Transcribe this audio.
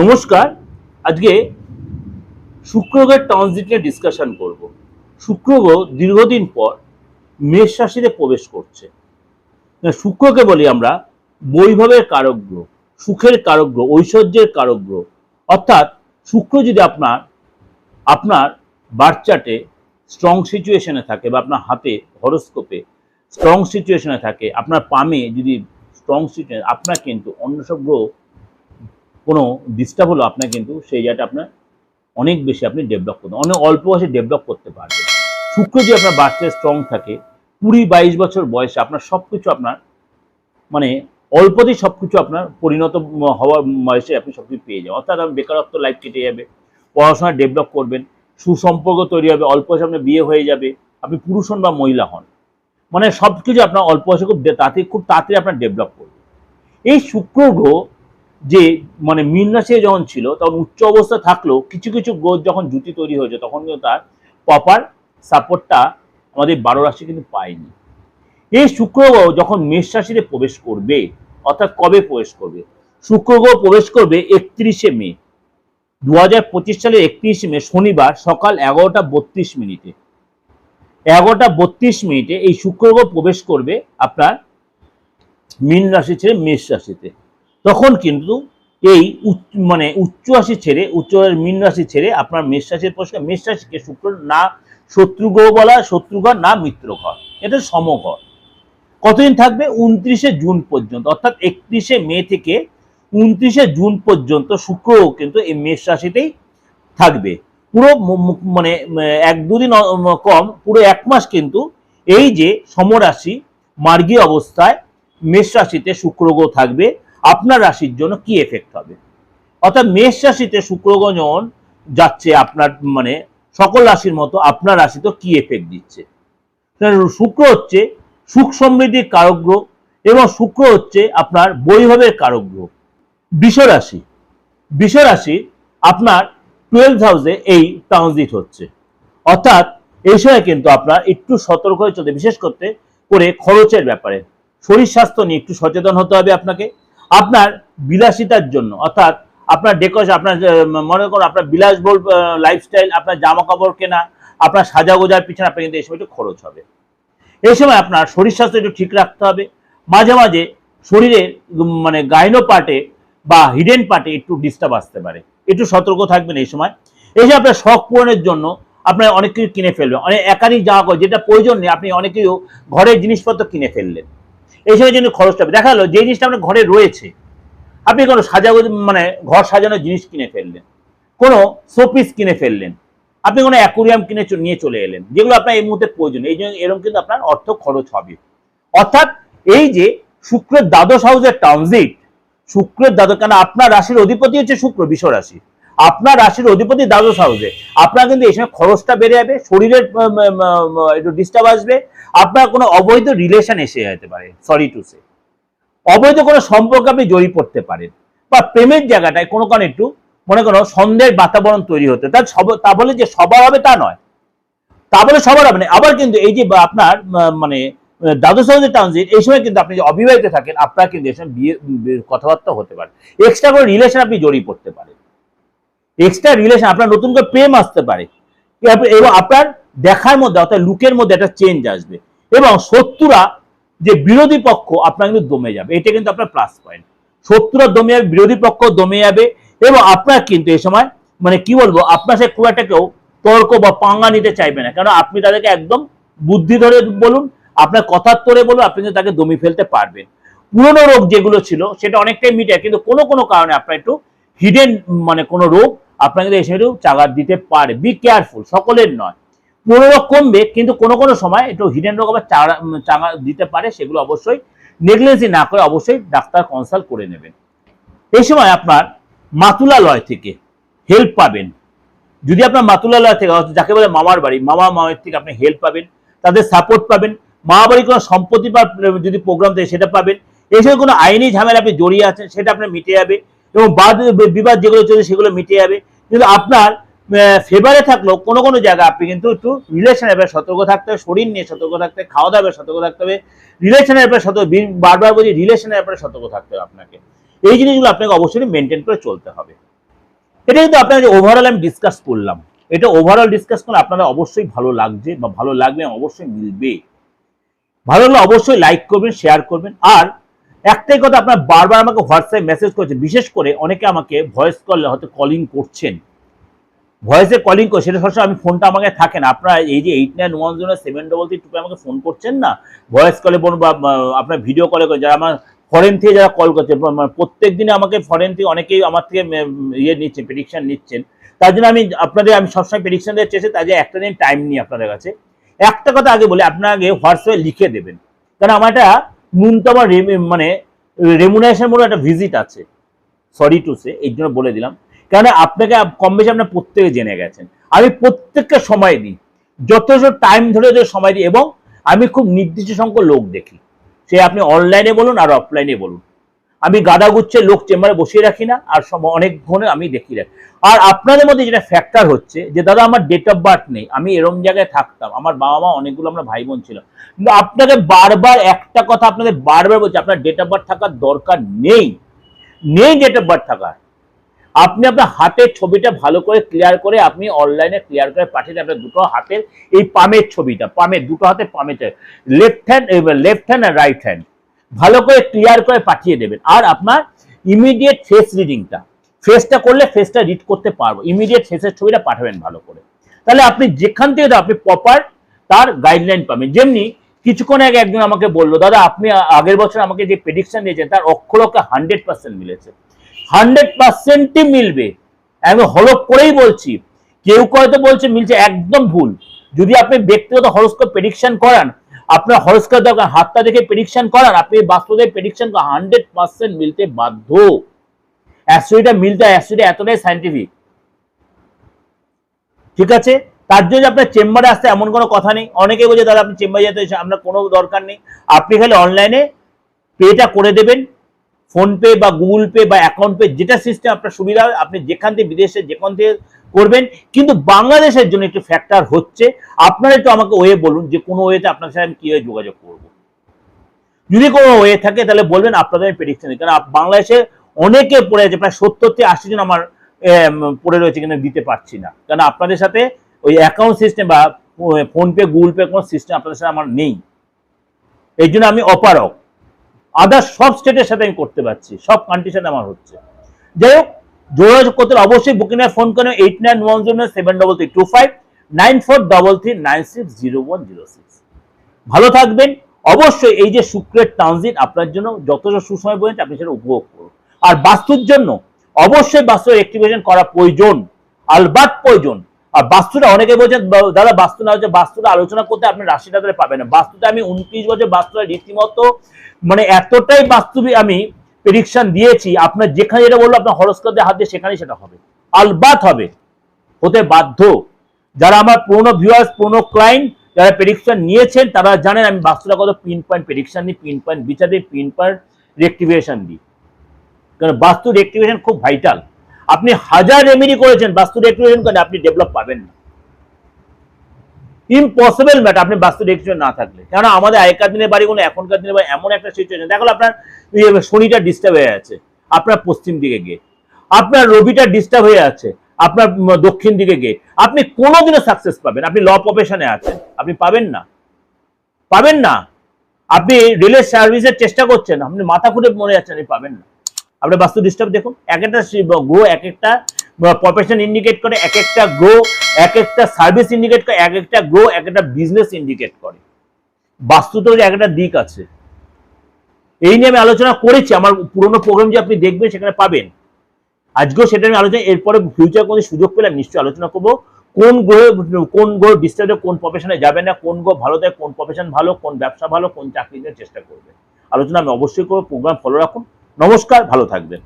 নমস্কার, আজকে শুক্রগ্রহের ট্রানজিট নিয়ে ডিসকাশন করব। শুক্রগ্রহ দীর্ঘদিন পর মেষ রাশিতে প্রবেশ করছে। শুক্রকে বলি আমরা বৈভবের কারক গ্রহ সুখের কারক গ্রহ ঐশ্বর্যের কারক গ্রহ অর্থাৎ শুক্র যদি আপনার আপনার বার্থ চার্টে স্ট্রং সিচুয়েশনে থাকে বা আপনার হাতে হরোস্কোপে স্ট্রং সিচুয়েশনে থাকে, আপনার পামে যদি স্ট্রং সিচুয়েশন আপনার কিন্তু অন্য সব গ্রহ কোনো ডিস্টার্ব হলো আপনার কিন্তু সেই জায়গাটা আপনার অনেক বেশি আপনি ডেভেলপ করতে অনেক অল্প বয়সে ডেভেলপ করতে পারবেন। শুক্র যদি আপনার বাচ্চার স্ট্রং থাকে, কুড়ি বাইশ বছর বয়সে আপনার সব কিছু আপনার মানে অল্পতেই সব কিছু আপনার পরিণত হওয়ার বয়সে আপনি সব কিছু পেয়ে যাবেন। অর্থাৎ আপনার বেকারত্ব লাইফ কেটে যাবে, পড়াশোনা ডেভেলপ করবেন, সুসম্পর্ক তৈরি হবে, অল্প বয়সে আপনার বিয়ে হয়ে যাবে, আপনি পুরুষ হন বা মহিলা হন। মানে সব কিছু আপনার অল্প বয়সে খুব তাড়াতাড়ি খুব তাড়াতাড়ি আপনার ডেভেলপ করবে। এই শুক্র গ্রহ যে মানে মীন রাশি যখন ছিল, তখন উচ্চ অবস্থা থাকলেও কিছু কিছু গ্রহ যখন জুতি তৈরি হয়েছে, তখন কিন্তু তার প্রপার সাপোর্টটা আমাদের বারো রাশি কিন্তু পায়নি। এই শুক্র গ্রহ যখন মেষ রাশিতে প্রবেশ করবে, অর্থাৎ কবে প্রবেশ করবে? শুক্র গ্রহ প্রবেশ করবে একত্রিশে মে। দু হাজার পঁচিশ সালের একত্রিশে মে, শনিবার সকাল এগারোটা বত্রিশ মিনিটে। এগারোটা বত্রিশ মিনিটে এই শুক্র গ্রহ প্রবেশ করবে আপনার মীন রাশি ছেড়ে মেষ রাশিতে। তখন কিন্তু এই মানে উচ্চ রাশি ছেড়ে উচ্চ মীন রাশি ছেড়ে আপনার মেষ রাশির প্রশ্ন মেষ রাশিকে শুক্র না শত্রু গ্রহ বলা হয়, শত্রু ঘর না মিত্র ঘর এটা সমঘর। কতদিন থাকবে? উনত্রিশে জুন পর্যন্ত অর্থাৎ একত্রিশে মে থেকে উনত্রিশে জুন পর্যন্ত শুক্র কিন্তু এই মেষ রাশিতেই থাকবে। পুরো মানে এক দুদিন কম পুরো এক মাস কিন্তু এই যে সমরাশি মার্গী অবস্থায় মেষ রাশিতে শুক্রগ্রহ থাকবে। আপনার রাশির জন্য কি এফেক্ট হবে? অর্থাৎ মেষ রাশিতে শুক্র গ্রহ যাচ্ছে আপনার মানে সকল রাশির মতো আপনার রাশিতে কি এফেক্ট দিচ্ছে? শুক্র হচ্ছে সুখ সমৃদ্ধির কারক গ্রহ এবং শুক্র হচ্ছে আপনার বৈভবের কারক গ্রহ। বৃষ রাশি রাশি আপনার টুয়েলভ হাউসে এই ট্রানজিট হচ্ছে। অর্থাৎ এই সময় কিন্তু আপনার একটু সতর্ক হয়ে চলতে, বিশেষ করতে করে খরচের ব্যাপারে। শরীর স্বাস্থ্য নিয়ে একটু সচেতন হতে হবে আপনাকে। আপনার বিলাসিতার জন্য, অর্থাৎ আপনার ডেকোরেশন আপনার মনে করুন আপনার বিলাসবহুল লাইফস্টাইল আপনার জামা কাপড় কেনা, আপনার সাজা গোজার পিছনে আপনার কিন্তু এই সময় একটু খরচ হবে। এই সময় আপনার শরীর স্বাস্থ্য একটু ঠিক রাখতে হবে। মাঝে মাঝে শরীরের মানে গাইনো পার্টে বা হিডেন পার্টে একটু ডিস্টার্ব আসতে পারে। একটু সতর্ক থাকবেন এই সময়। এই যে আপনার শখ পূরণের জন্য আপনার অনেক কিছু কিনে ফেলবেন। অনেক একাধিক জামা কাপড়, যেটা প্রয়োজন নেই, আপনি অনেক কিছু ঘরের জিনিসপত্র কিনে ফেললেন। এই সময় জন্য খরচটা হবে। দেখা গেলো, যে জিনিসটা আপনার ঘরে রয়েছে, আপনি কোনো সাজাগো মানে ঘর সাজানোর জিনিস কিনে ফেললেন, কোনো শোপিস কিনে ফেললেন, আপনি কোনো অ্যাকুরিয়াম কিনে নিয়ে চলে এলেন, যেগুলো আপনার এই মুহূর্তে প্রয়োজন এই জন্য এরকম কিন্তু আপনার অর্থ খরচ হবে। অর্থাৎ এই যে শুক্রের দ্বাদশ হাউসের ট্রানজিট শুক্রের দ্বাদশ কেন আপনার রাশির অধিপতি হচ্ছে শুক্র বিশ্ব রাশি আপনার রাশির অধিপতি দ্বাদশ হাউসে। আপনার কিন্তু এই সময় খরচটা বেড়ে যাবে, শরীরের একটু ডিস্টার্ব আসবে। আপনার কোনো অবৈধ রিলেশন এসে যেতে পারে সরি টু সে অবৈধ কোনো সম্পর্ক আপনি জড়িয়ে পড়তে পারেন। বা প্রেমের জায়গাটায় কোনো কারণে একটু, মনে করো, সন্দেহের বাতাবরণ তৈরি হতে তার সব, তা বলে যে সবার হবে তা নয়। তা বলে সবার হবে না। আবার কিন্তু এই যে আপনার মানে দ্বাদশ হাউসের ট্রানজিট এই সময় কিন্তু আপনি যে অবিবাহিত থাকেন, আপনার কিন্তু এই সময় বিয়ে বিয়ে- কথাবার্তা হতে পারে। এক্সট্রা করে রিলেশন আপনি জড়িয়ে পড়তে পারেন। এক্সট্রা রিলেশন আপনার নতুন করে প্রেম আসতে পারে। এবং আপনার দেখার মধ্যে, অর্থাৎ লুকের মধ্যে একটা চেঞ্জ আসবে। এবং শত্রুরা, যে বিরোধী পক্ষ, আপনার কিন্তু দমে যাবে। এটা কিন্তু আপনার প্লাস পয়েন্ট শত্রুরা দমে যাবে, বিরোধী পক্ষ দমে যাবে, এবং আপনার কিন্তু এই সময় মানে কি বলব, আপনার সে খুব একটা কেউ তর্ক বা পাঙ্গা নিতে চাইবে না। কারণ আপনি তাদেরকে একদম বুদ্ধি ধরে বলুন, আপনার কথার তোরে বলুন, আপনি কিন্তু তাকে দমি ফেলতে পারবেন। পুরনো রোগ যেগুলো ছিল, সেটা অনেকটাই মিটে, কিন্তু কোনো কোনো কারণে আপনার একটু হিডেন মানে কোনো রোগ আপনাকে কিন্তু এসে একটু চাগার দিতে পারে। বি কেয়ারফুল সকলের নয়। পুরো রোগ কমবে, কিন্তু কোনো কোনো সময় একটু হিডেন রোগ আবার চাঙা দিতে পারে, সেগুলো অবশ্যই নেগলেন্সি না করে অবশ্যই ডাক্তার কনসাল্ট করে নেবেন। এই সময় আপনার মাতুলালয় থেকে হেল্প পাবেন। যদি আপনার মাতুলালয় থেকে যাকে বলে মামার বাড়ি, মামা মায়ের থেকে আপনি হেল্প পাবেন, তাদের সাপোর্ট পাবেন। মা বাড়ির কোনো সম্পত্তি বা, যদি প্রোগ্রাম থাকে, সেটা পাবেন। এসব কোনো আইনি ঝামেলা আপনি জড়িয়ে আছেন, সেটা আপনার মিটে যাবে। এবং বাদ বিবাদ যেগুলো চলছে সেগুলো মিটে যাবে। কিন্তু আপনার ফেভারে থাকলেও কোনো কোনো জায়গায় আপনি কিন্তু একটু রিলেশনের ব্যাপারে সতর্ক থাকতে হবে, শরীর নিয়ে সতর্ক থাকতে হবে খাওয়া দাওয়ার সতর্ক থাকতে হবে রিলেশনের ব্যাপারে সতর্ক বারবার বলছি রিলেশনের ব্যাপারে সতর্ক থাকতে হবে আপনাকে। এই জিনিসগুলো আপনাকে অবশ্যই মেনটেন করে চলতে হবে। এটা কিন্তু আপনাদের ওভারঅল আমি ডিসকাস করলাম, এটা ওভারঅল ডিসকাস করলে আপনাদের অবশ্যই ভালো লাগছে বা ভালো লাগবে অবশ্যই মিলবে। ভালো লাগলে অবশ্যই লাইক করবেন শেয়ার করবেন, আর একটাই কথা আপনার বারবার আমাকে হোয়াটসঅ্যাপ মেসেজ করেছে বিশেষ করে অনেকে আমাকে ভয়েস কল হয়তো কলিং করছেন। ভয়েসে কলিং করে, সেটা সবসময় আমি ফোনটা আমাকে থাকে না। আপনারা এই যে eight nine one zero seven double three টুপে আমাকে ফোন করছেন না? ভয়েস কলে বলুন বা আপনার ভিডিও কলে করে, যারা আমার ফরেন থেকে যারা কল করছে প্রত্যেক দিনে আমাকে ফরেন থেকে অনেকেই আমার থেকে ইয়ে নিচ্ছে প্রেডিকশন নিচ্ছেন। তার জন্য আমি আপনাদের, আমি সবসময় প্রেডিকশান দিতে চেয়েছি তাই যে একটা দিন টাইম নিই আপনাদের কাছে। একটা কথা আগে বলি, আপনার আগে হোয়াটসঅ্যাপে লিখে দেবেন। কারণ আমার একটা ন্যূনতম রেম- মানে রেমুনারেশন বলে একটা ভিজিট আছে। সরি টু সে এই জন্য বলে দিলাম। কারণ আপনাকে কম বেশি আপনার প্রত্যেকে জেনে গেছেন। আমি প্রত্যেককে সময় দিই। যথেষ্ট টাইম ধরে যে সময় দিই এবং আমি খুব নির্দিষ্ট সংখ্যক লোক দেখি। সে আপনি অনলাইনে বলুন আর অফলাইনে বলুন। আমি গাদা গুচ্ছে লোক চেম্বারে বসিয়ে রাখি না, আর সব অনেক ঘনে আমি দেখি রাখি। আর আপনাদের মধ্যে যেটা ফ্যাক্টর হচ্ছে, যে দাদা আমার ডেট অফ বার্থ নেই, আমি এরম জায়গায় থাকতাম, আমার বাবা মা অনেকগুলো আমরা ভাই বোন ছিল। কিন্তু আপনাকে বারবার একটা কথা আপনাদের বারবার বলছি, আপনার ডেট অফ বার্থ থাকার দরকার নেই। নেই ডেট অফ বার্থ থাকার। আপনি আপনার হাতের ছবিটা ভালো করে ক্লিয়ার করে আপনি অনলাইনে ক্লিয়ার করে পাঠিয়ে আপনার দুটো হাতের এই পামের ছবিটা, পামের, দুটো হাতে পামের লেফট হ্যান্ড লেফট হ্যান্ড আর রাইট হ্যান্ড ভালো করে ক্লিয়ার করে পাঠিয়ে দেবেন। আর আপনার ইমিডিয়েট ফেস রিডিংটা ফেসটা করলে ফেসটা রিড করতে পারব। ইমিডিয়েট ফেসের ছবিটা পাঠাবেন ভালো করে। তাহলে আপনি যেখান থেকে আপনি প্রপার তার গাইডলাইন পাবেন। যেমনি কিছুক্ষণ আগে একজন আমাকে বলল, দাদা, আপনি আগের বছর আমাকে যে প্রেডিকশন দিয়েছেন, তার অক্ষরকে হান্ড্রেড পার্সেন্ট মিলেছে। হান্ড্রেড পার্সেন্টই মিলবে। আমি হলপ করেই বলছি। কেউ হয়তো বলছে, মিলছে, একদম ভুল। যদি আপনি ব্যক্তিগত হরস্কোপ প্রেডিকশন করান আপনার হরস্কার দরকার হাতটা দেখে প্রেডিকশন করান আপনি বাস্তবে প্রেডিকশন হান্ড্রেড পার্সেন্ট মিলতে বাধ্য। অ্যাস্ট্রোইটা মিলতে অ্যাস্ট্রোইটা এতটাই সাইন্টিফিক ঠিক আছে? তার জন্য আপনার চেম্বারে আসতে এমন কোনো কথা নেই। অনেকে বলছে, দাদা, আপনি চেম্বারে যেতে হয়েছে আমরা কোনো দরকার নেই। আপনি খালি অনলাইনে পেটা করে দেবেন। ফোনপে বা গুগল পে বা অ্যাকাউন্ট পে যেটা সিস্টেম আপনার সুবিধা হয়, আপনি যেখান থেকে বিদেশে, যেখান থেকে করবেন। কিন্তু বাংলাদেশের জন্য একটু ফ্যাক্টর হচ্ছে, আপনারা একটু আমাকে ওয়ে বলুন যে কোনো ওয়েতে আপনার সাথে আমি কীভাবে যোগাযোগ করব। যদি কোনো ওয়ে থাকে তাহলে বলবেন, আপনাদের আমি প্রেডিকশন কারণ বাংলাদেশে অনেকে পড়ে আছে, প্রায় সত্তর থেকে আশি জন আমার পড়ে রয়েছে কিন্তু দিতে পারছি না। কারণ আপনাদের সাথে ওই অ্যাকাউন্ট সিস্টেম বা ফোনপে গুগল পে কোনো সিস্টেম আপনাদের সাথে আমার নেই। এই জন্য আমি অপারক আদার সব স্টেটের সাথে আমি করতে পারছি, সব কান্ট্রির সাথে আমার হচ্ছে। যাই হোক যোগাযোগ করতে অবশ্যই বুকিং এ ফোন করেন eight nine one zero seven double three two five nine four double three nine six zero one zero six ভালো থাকবেন। অবশ্যই এই যে শুক্রের ট্রানজিট আপনার জন্য যথেষ্ট সুসময় পর্যন্ত আপনি সেটা উপভোগ করুন। আর বাস্তুর জন্য অবশ্যই বাস্তু অ্যাক্টিভেশন করা প্রয়োজন আলবাত প্রয়োজন। আর বাস্তুটা অনেকে বলছেন, দাদা বাস্তু না হচ্ছে বাস্তুটা আলোচনা করতে আপনি রাশিটা ধরে পাবেন না। বাস্তুটা আমি উনত্রিশ বছর বাস্তুটা রীতিমতো মানে এতটাই বাস্তবিক আমি প্রেডিকশন দিয়েছি, আপনার যেখানে যেটা বলল, আপনার হরস্কোপ দিয়ে হাত দিয়ে সেখানেই সেটা হবে। আলবাত হবে, হতে বাধ্য। যারা আমার পুরনো ভিউয়ার্স পুরনো ক্লায়েন্ট যারা প্রেডিকশন নিয়েছেন, তারা জানেন আমি বাস্তুটা কত পিন পয়েন্ট প্রেডিকশন দিই পিন পয়েন্ট বিচার দিই পিন পয়েন্ট রেক্টিভেশন দিই। কারণ বাস্তু রেক্টিভেশন খুব ভাইটাল আপনি হাজার রেমেডি করেছেন, বাস্তু রেক্টিভেশন করেন আপনি ডেভেলপ পাবেন না। ইম্পসিবল ম্যাটার আপনি বাস্তু রেক্টিভেশন না থাকলে। কেন আমাদের আগেকার দিনের বাড়িগুলো এখনকার দিনের বাড়ি এমন একটা সিচুয়েশন দেখো আপনার শনিটা ডিস্টার্ব হয়ে আছে, আপনার পশ্চিম দিকে গিয়ে। আপনার রবিটা ডিস্টার্ব হয়ে আছে, আপনার দক্ষিণ দিকে গিয়ে। আপনি কোনোদিনও সাকসেস পাবেন আপনি ল প্রফেশনে আছেন। আপনি পাবেন না। পাবেন না। আপনি রেলের সার্ভিসের চেষ্টা করছেন। আপনি মাথা খুঁটে মরে যাচ্ছেন, আপনি পাবেন না। আপনার বাস্তু ডিস্টার্ব দেখুন, এক একটা গ্রো এক একটা প্রফেশন ইন্ডিকেট করে, এক একটা গ্রো এক একটা সার্ভিস ইন্ডিকেট করে, এক একটা গ্রো এক একটা বিজনেস ইন্ডিকেট করে। বাস্তুতেও এক একটা দিক আছে। এই নিয়ে আমি আলোচনা করেছি, আমার পুরোনো প্রোগ্রাম যে আপনি দেখবেন, সেখানে পাবেন। আজকেও সেটা আমি আলোচনা, এরপরে ফিউচার কোনো সুযোগ পেলে আমি নিশ্চয়ই আলোচনা করব। কোন গ্রহ কোন গ্রহ ডিস্টার্বে কোন প্রফেশনে যাবে না, কোন গ্রহ ভালো দেয়, কোন প্রফেশন ভালো, কোন ব্যবসা ভালো, কোন চাকরি চেষ্টা করবে আলোচনা আমি অবশ্যই করব প্রোগ্রাম ফলো রাখুন। নমস্কার ভালো থাকবেন।